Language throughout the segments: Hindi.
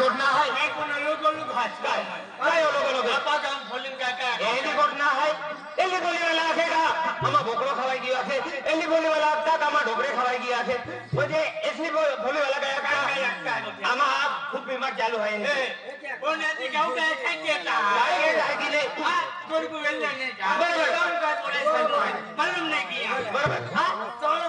ঘটনা হয় না কোন লোক লোক হাসকায় আরে লোক লোক আপা কাম ফলিন কাকা এলি ঘটনা হয় এলি বলি वाला आखेगा हमारा बोकरो खवाई गया थे एली बोली वाला आता हमारा ढोकरे खवाई गया थे मुझे इसलिए बोली वाला गया का? हमारा आप खूब बीमार चालू है। कौन है क्या होता है क्या कहता है आएगा जाएगी तोर को वेल जाने का बराबर। कौन का थोड़ा सा मालूम नहीं किया। बराबर। हाँ चलो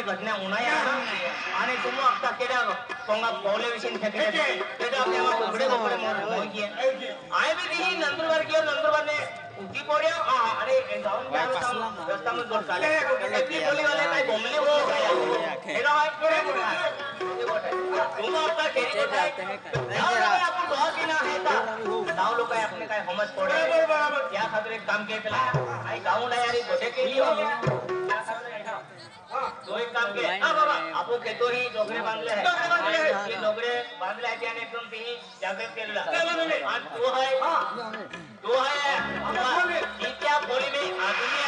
गाव घटना उन्हाळी आणि तुम्ही आता केल्या कोंगा पावले विषयी खेळते आपले आम्हा कोकडे कोकडे मोर की आय बी नंदुरबार किंवा नंदुरबार ने उठी पोड्या। अरे जाऊन रस्ता मध्ये जोड चालले एपली बोली वाले काय बोंबले हो ना तुम्ही आता केली गोष्ट आहे गाव लोक आपण दोहा की आहे गाव लोक आपण काय समज पडे बरोबर बरोबर। या खातर एक काम केलं आई गाऊन आहे अरे गोटे केली हो तो एक काम के हा बाबा आपण खेतो ही डोगरे बांधले आहे डोगरे बांधले. हे डोगरे बांधले आहे आणि एकदम तेही जागृत केलेला? आणि तो आहे तो आहे बाबा, इतक्या पोरी में आदमी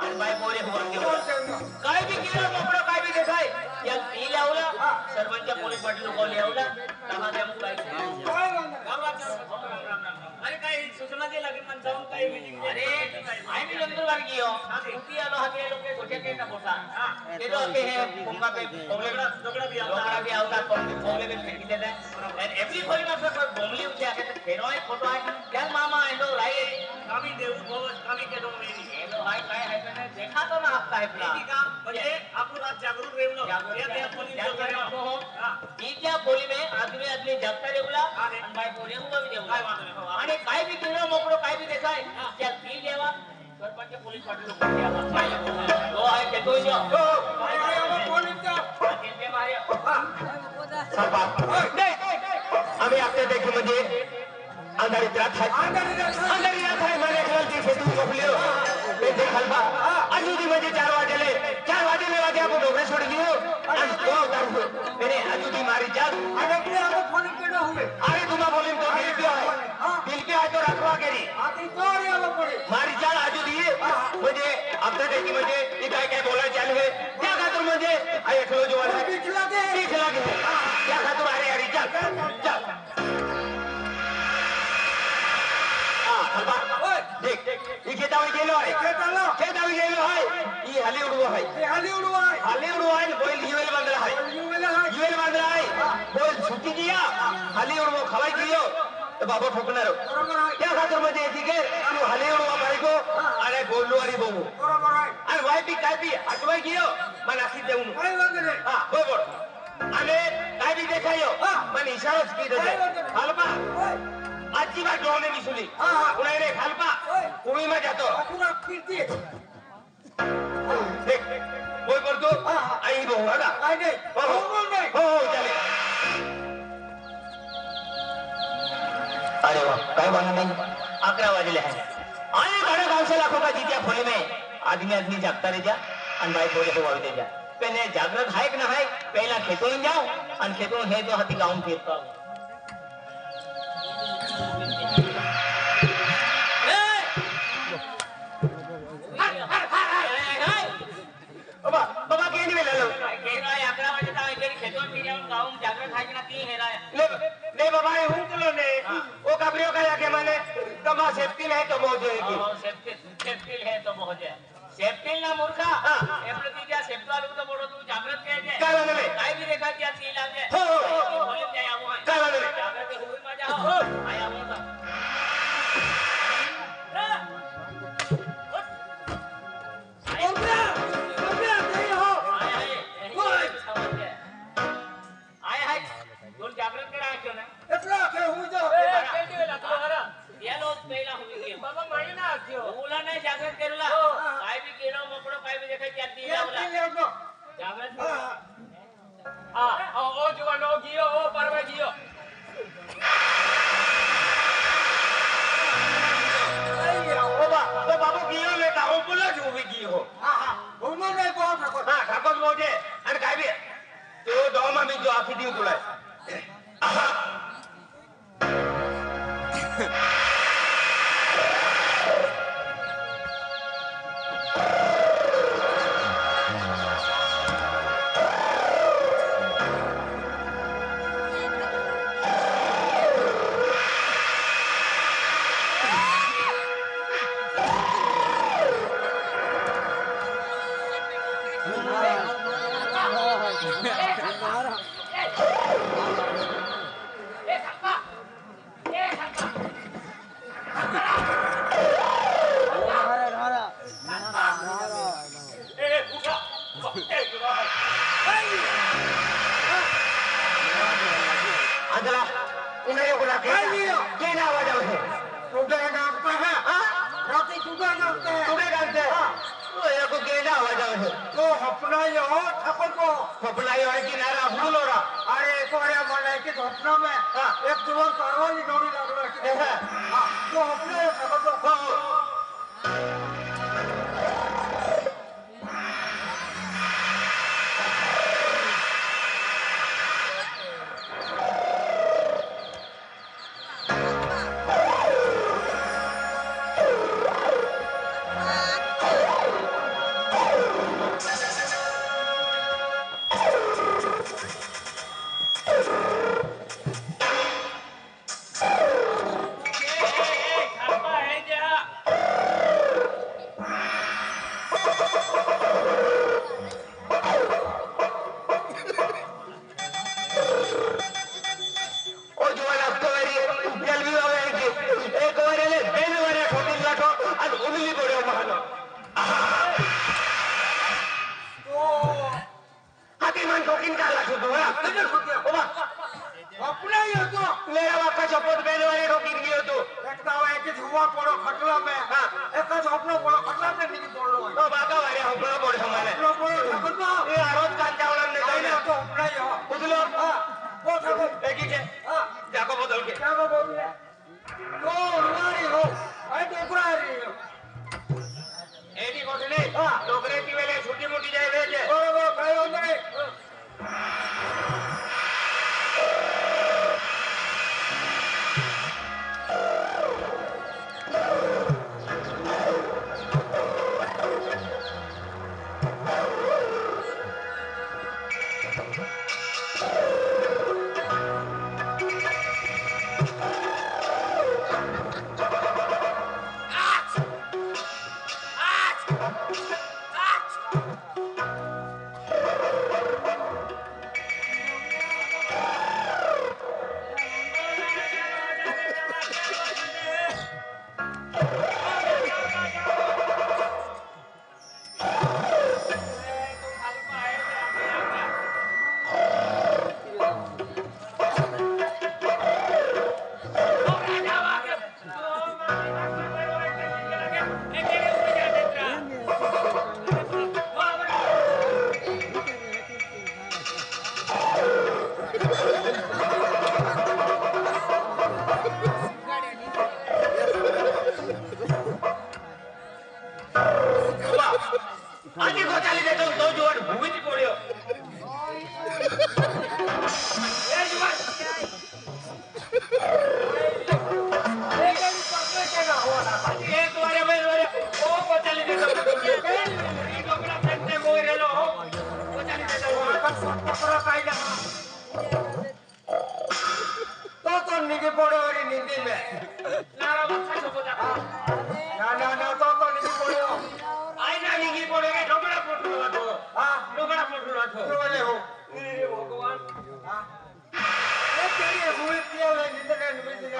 आणि बाय हुआ केवढा काय बी केलं मोकळं काय बी देखाय. या ती लावला सर्वांच्या पोलीस पाटील लोक लावला. अरे काय? सूचना दे लागेल मन जाऊन काय meeting अरे आय मी नंदुरबार गियो उठी आलो हाते लोक गोटे के का बोसा ते तो के है कुंभा पे पोगलेगड़ा दोगड़ा भी आवता. दोगड़ा भी आवता पोगले में फेंकी देते हैं। एवरी कोई ना सब बोमली उठे आके तो फेरो है फ़ोटो है। क्या मामा है लो राई कामी देऊ भवत कामी के दो मेरी ये हाय काय है मैंने देखा तो ना आपका है प्ला मेरी काम म्हणजे आपण आज जागरूक रेवलो या त्या पोलीस लोकांना इतक्या बोली में आदमी आदमी जगता रेवला अरे. आणि बाय बोले हुआ भी काय वांधो नाही, हो. देवला आणि काय बी केलं मोकळं काय बी देखाय त्या ती देवा सरपंच पोलीस पाटील लोक द्यावा तो आहे के तो जो आम्ही आपल्या देखील म्हणजे अंधारीत रात आहे अंधारी रात आहे माझ्या खेळाची फेटून झोपली हो. ते देखा बा अजून म्हणजे चार वाजले चार हो तो अवतार हो। मेरे आहे आहे चाल आजू दिए म्हणजे आपल्या देखील म्हणजे हे काय काय बोलायचे चालू आहे त्या खातर म्हणजे जो वाला तीस लाख आहे. त्या खातर अरे अरे चल चल। ही हली उडवो आहे हली उडवो आहे बैल हिवेल बांधला आहे हिवेल बांधला आहे बैल सुटी दिया हली उडवो खवाय दियो तर बाबा ठोकणार त्या खातर म्हणजे येते की तू हली उडवा बायको आणि बोललो अरे भाऊ आणि वाय बी काय बी आठवाय गियो मग नासी देऊन हा बरोबर आणि काय बी देखायो पण इशाराच की देते हलपा आजची बात डोळ्याने दिसली कुणा रे खालपा कुणी मग जातो देख हो हो। हो हो चालेल अरे वा काय बना नहीं अकरा वाजले आहे आणि बड़े गाँव से लाखों का जीतिया खोले में। आदमी आदमी जागता रह जा आणि बाई बोले हो दे जा। पहले जागृत है कि ना है? पहला खेतों में जाओ आणि खेतों है तो हाथी गाँव फिरता हूँ नहीं बाबा ये हूं चलो ने ओ कबरियो का आगे माने तमा सेफ्टी है तो मौज है सेफ्टी सेफ्टी है तो ના મૂર્ખા? એમણે બીજા સેફ્ટવાલ તો મોડો તું જાગૃત કહે છે? કાલે ને કાઈ બી રેખા ત્યાં સીલ આવે. હો હો. કાલે ને જાગૃત હોય. માં જાઓ. આયા આવો ખોપલાઈ હોય કિનારા ભૂલ ઓરા અરે એક ઓરે મને કે ઘટના મે એક જુવાન કરવાની દોડી લાગવા કે હે તો આપણે ખબર તો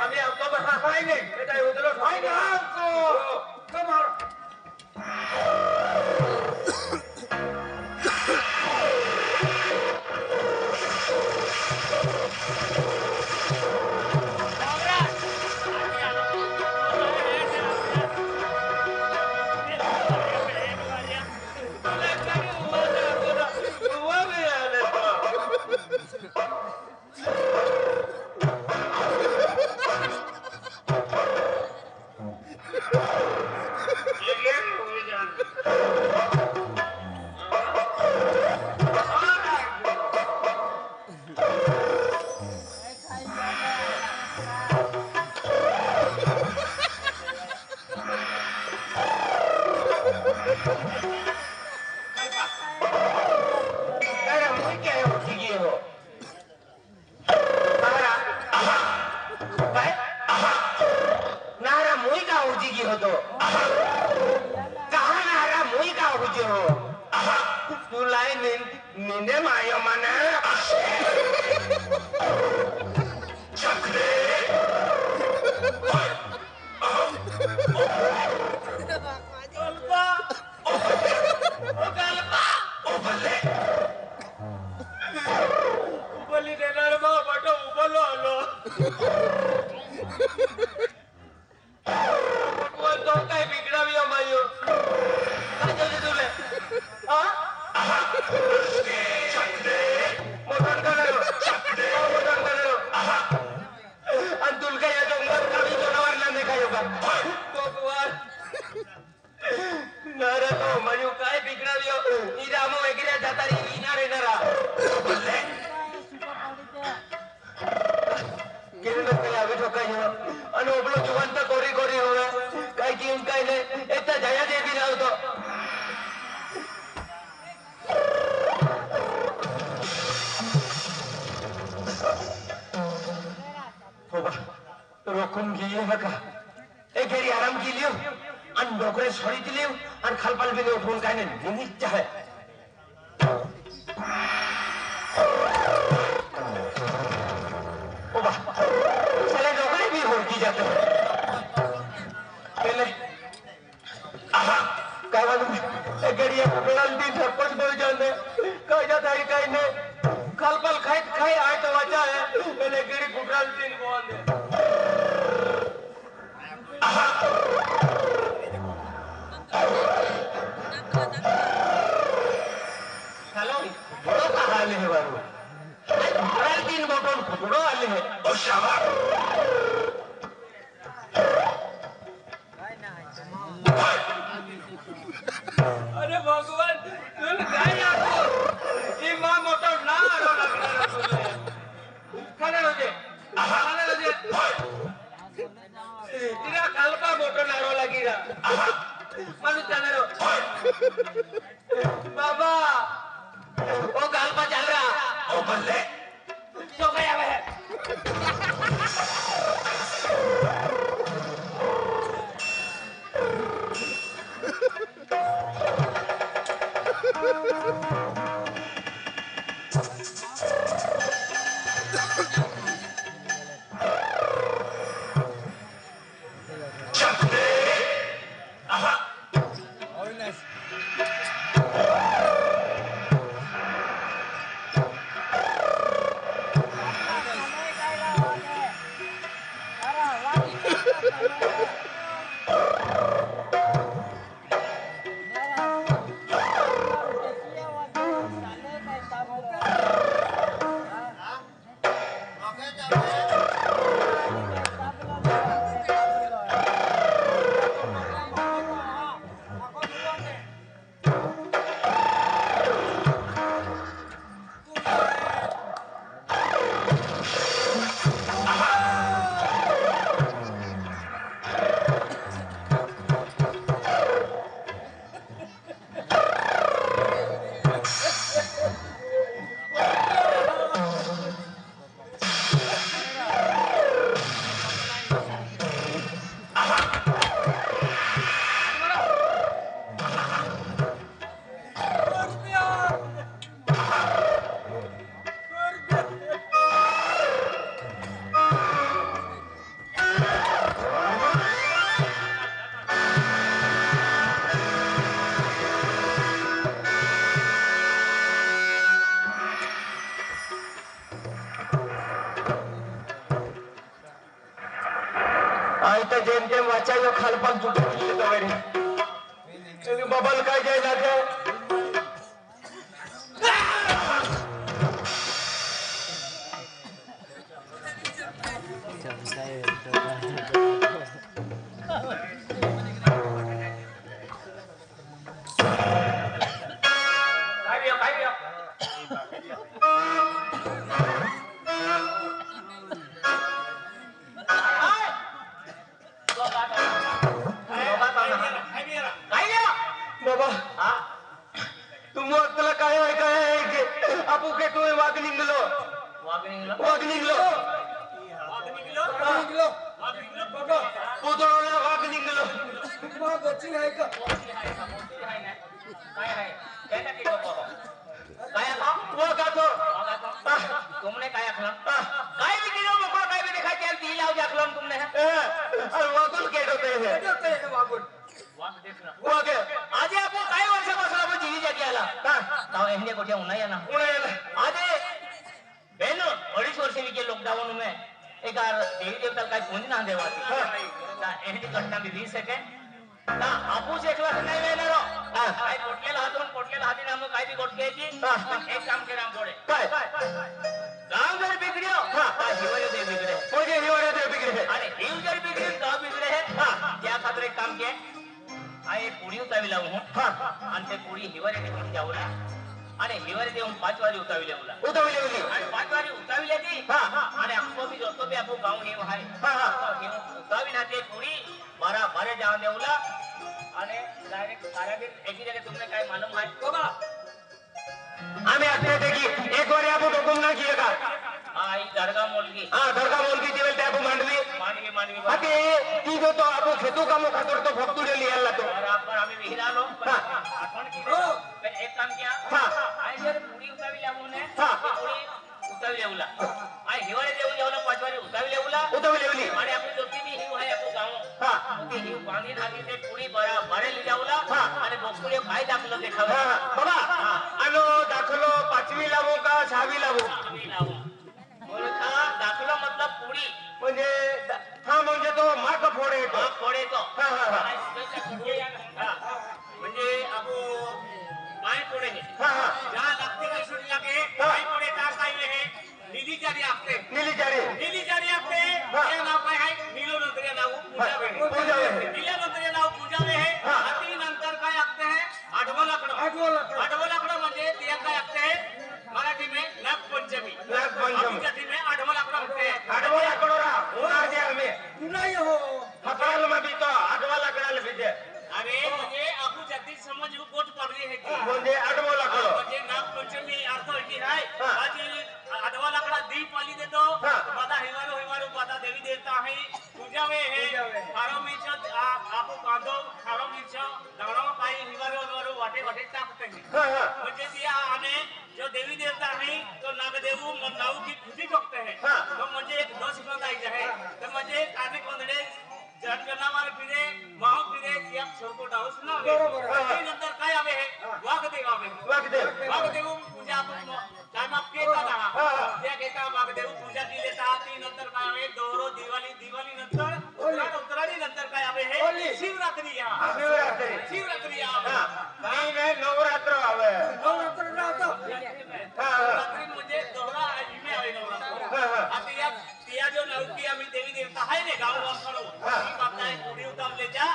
हमें आपको बता पाएँगे রকম গিয়ে হাকা। এই গেরি আরাম গিলিও আর নগরে সরি দিলিও আর খালপাল বিলেও ঢোল কাইনে জিনিসটা হয় ও বাহ তাহলে নগরে বিয়ে হল কি যাতে। হয় Hoşçakal. बबल काय जायला आहे वाघ देखना। आपण काही वर्षापासून आपण जीवी जागी आला। हा। कोठे ना? अडीच वर्ष में एक देवी देवता काय कोणी ना देवाती एहनी घटना बी वीस सेकंड। ना आपूस एकला नाही वेणार काय कोटलेला हातून कोटलेला हाती नाम काय बी कोटक्याची एक काम केलं आमच्याकडे काय? गाव जर बिगड्यो हा। म्हणजे हिवाळ्यात आणि हिव जर बिगडे। काम के आ एक पुडी उतावी लावू हा आणि ते पुडी हिवाळी देऊन जाऊला आणि हिवाळी देऊन पाच वारी उतावी लावला उतवली उली आणि पाच वारी उताविले ती हा. आणि आखो बी जोतो बी आपो गाव हे आहे हा, हा. उतावी ना ते पुडी बारा बारे जाऊन देऊला आणि डायरेक्ट कारागीर एकी जगह तुमने काय मालूम है बघा आम्ही आता येते की एक वारी ದರ್ಗಾ ಮೋಲ್ಗಿ ಹಾ ದರ್ಗಾ ಮೋಲ್ಗಿ ದೇವಲ್ ಟ್ಯಾಪ್ ಮಾಡ್ಲಿ ಮಾಡಿವಿ ಮಾಡಿವಿ ಮತ್ತೆ ಈಗ ತೋ ಅಪು ખેતુ ಕಾಮ ಖಾತರ್ ತೋ ಭಕ್ತುಡಲಿ ಎಲ್ಲ ತೋ ಬರಾಬರ್ ಆಮಿ ವಿಹಿರಾಲೋ ಅಪನ್ ಕಿರೋ ಪೆ ಏಕ್ ಕಾಮ ಕ್ಯಾ ಹಾ ಆಯ ಸರ್ ಪೂರಿ ಉತಾವಿ ಲಾಗುನೆ ಹಾ ಪೂರಿ ઉતાવી લેવલા આ હિવાળે દેવું જેવલા પાંચ વારે ઉતાવી લેવલા ઉતાવી લેવલી મારે આપણી દોસ્તી ની હિવ હે આપો ગામો હા ઓકે હિવ બાંધી નાખી તે પૂરી ભરા ભરે લઈ જાવલા હા અને ડોક્ટરે ભાઈ દાખલો દેખાવ હા બાબા આનો દાખલો પાંચમી લાવો કા છાવી લાવો લાવો वाटे वाटे टाकते हैं हा हा म्हणजे त्या आने जो देवी देवता आहे तो नागदेव नाऊ की खुदी ठोकते हैं तो म्हणजे एक दोष बंदायचे आहे तर म्हणजे काने कोंदडे जन जनावर फिरे माव फिरे या छोरको ना बरोबर. नंतर काय आवे हे वाघदेव आवे वागदे वाघदेव पूजा आपण टाइम आप केता ना त्या घेता वाघदेव पूजा केली ता ती नंतर काय आवे दोरो दिवाळी दिवाळी नंतर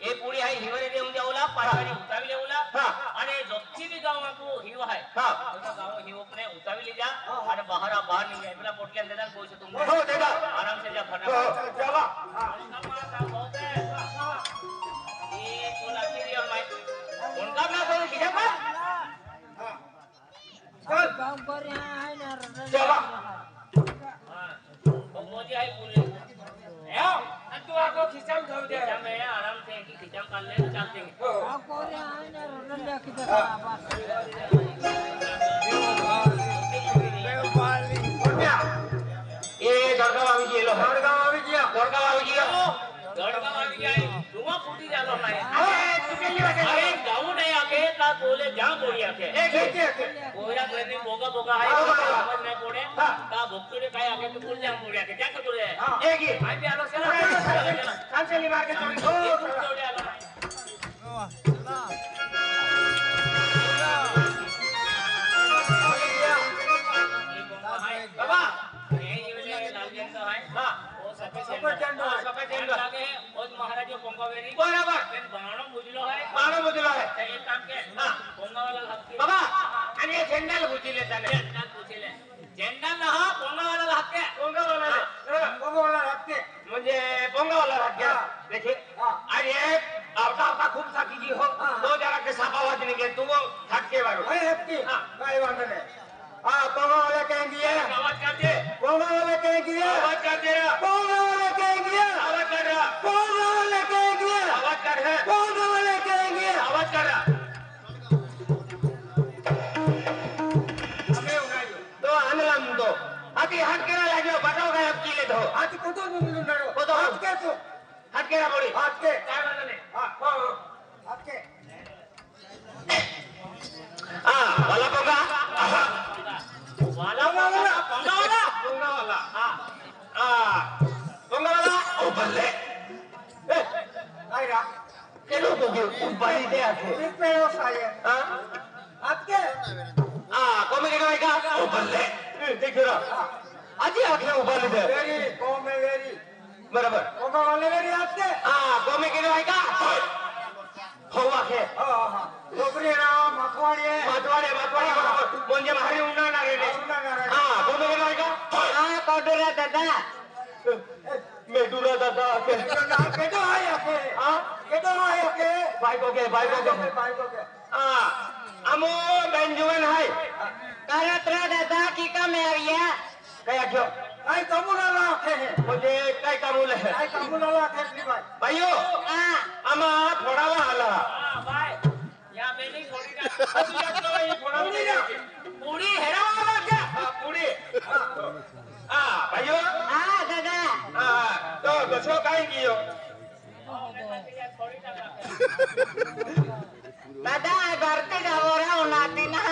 काय वाजवे अरे तुमने वर्षाला मी बेन हजार रुपये दिले. हो, हो. हा, हे पुरी आहे. हा हे पुरी आहे. बाबा ओझो. काय ओझी आहे हा, हे दाणा पोळी आहे हा. हे पोळी हिवारी देऊन जाऊला जाऊली. आणि पाच वारे उतावी लेवला दोन आहे हिवारी आणि बाठ्ठा गाव दुखतो माल पोळी ए, हिवारी बाहेर आहे बाहेर आहे गाव बाहेर मोर काय काम काय हे हा. आपको हा तो ले जा हो देगा जा हो हो, ये तो लाठी रियल माय उनका ना कोई किया का जावा वो मोदी है बोले या आणि आगो खिचाम खाऊ दे खिचम है आराम से कि खिचम कर ले चलते हैं हो कोण्या? ए दरगाव आम्ही गेलो दरगाव आम्ही गेलो दरगाव आम्ही गेलो गड़गाव आ गया है धुआँ फूटी जालो ना अरे सुधी जालो मैं अरे गाऊ नहीं आके का बोले जा बोली आके बोला कोई नहीं बोगा बोगा है समझ नहीं पड़े का भक्तुरे काय आके तो बोल जा बोली आके क्या कर बोले एक ही भाई भी आलो चला काम चली मार के चली ओ जोड़े आलो चला बाबा ये ये लाल गेंद है हाँ वो सफ़ेद गेंद सफ़ेद गेंद पोंगावेरी बरोबर पण बाणो मुजलो आहे मानो बुजलो आहे तर एक काम के हा. पोंगावाला हक्के बाबा आणि हे झेंडाला बुजिले त्याने झेंडा पूछले झेंडा ना हा पोंगावाला हक्के पोंगावाला हं. भगवान लागते म्हणजे पोंगावाला राज्य हा. देखिए हा. आणि एक आवता आवता खूप साकी जी हो हा. तो जरा के सापावाज निके तू वो हटके वारो भाई हत्ती हा. काय वांधा नाही हा भगवान कहेंगे आवाज कर दे भगवान कहेंगे आवाज कर दे रहा हा हा आज के हा वाला पोंगा वाला वाला पोंगावाला पोंगावाला हा हा पोंगावाला ओ बल्ले ए काय रा के लोग के ऊपर दे आखे किस पे हो साये हा आज के हा कोमे के काय का ओ बल्ले देखो रा आजी आखे ऊपर दे। वेरी कौन में वेरी। बरोबर। वेरी आज के हा कोमे के काय का? हो। आखे हा हा। डोगरी राम मखवाडी मातवाडे मातवाडे बरोबर। म्हणजे मारी उन्हाळणार रे हा कोमे के काय का? हा कौडरा दादा? मेडुरा दादा आखे केडो आहे आके। हा? केडो आहे आके। बायको के बायको के बायको के हा। अमो बेंजुवन हाय कारत्रा दादा की का में आविया કયા ગયો કઈ તમુલાલા છે બોલે કઈ તમુલે કઈ તમુલાલા છે ભાઈ ભાઈઓ હા આમાં ફોડાવા હાલા ભાઈ યા મેની ફોડી ના ફોડી ના એ ફોડાવી ના પૂડી હેરાવા લાગે હા પૂડી હા ભાઈઓ હા કાકા હા તો ગછો કાઈ ગયો ફોડી ના দাদা ঘরতে যাব রা নাতি না।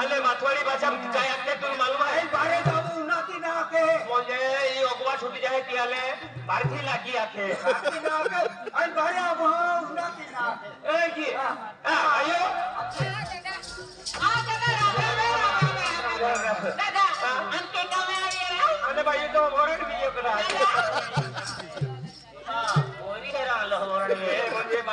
আলে মাথুয়ারি ভাষা চাই আতে তুমি মালুম এই বারে যাব নাতি না কে মজে এই অগবা ছুটি যায় তিয়ালে পার্থি লাগি আকে? নাতি না কে এই বারে আবো নাতি না কে এই কি? আয়ো। আচ্ছা, দাদা। আন্তে কামে আইয়ে রে আরে ভাই তো ঘরে বিয়ে করা।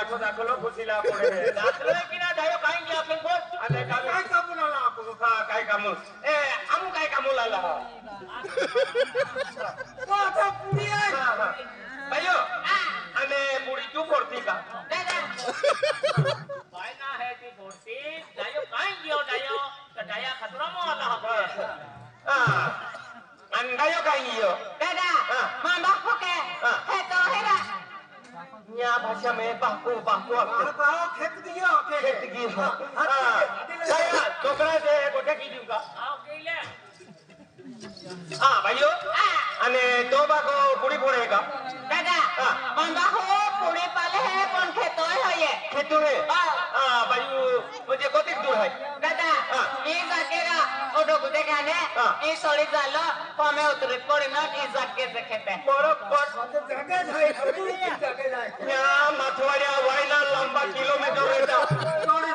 રાખો દાખલો ખુશી લાવો દાખલો કિના ડાયો કાઈ ગયા આપણ બોલ અને કાઈ કામુ લાલા આપકો કાઈ કામુ એ આમ કાઈ કામુ લાલા હા ભાઈઓ અને તો બાકો પૂરી પડે કા દાદા બંદા હો પૂરી પાલે હે પણ ખેતો હોય ખેતો હે હા ભાઈઓ મુજે કોતિક દૂર હે દાદા ઈ જાકેગા ઓડો ગુદે ગાને ઈ સોળી જાલો કોમે ઉતરે પડી ન ઈ જાકે જે ખેતે બરોબર જાગે જાય જાગે જાય યા માથવાડિયા વાયલા લાંબા કિલોમીટર રહેતા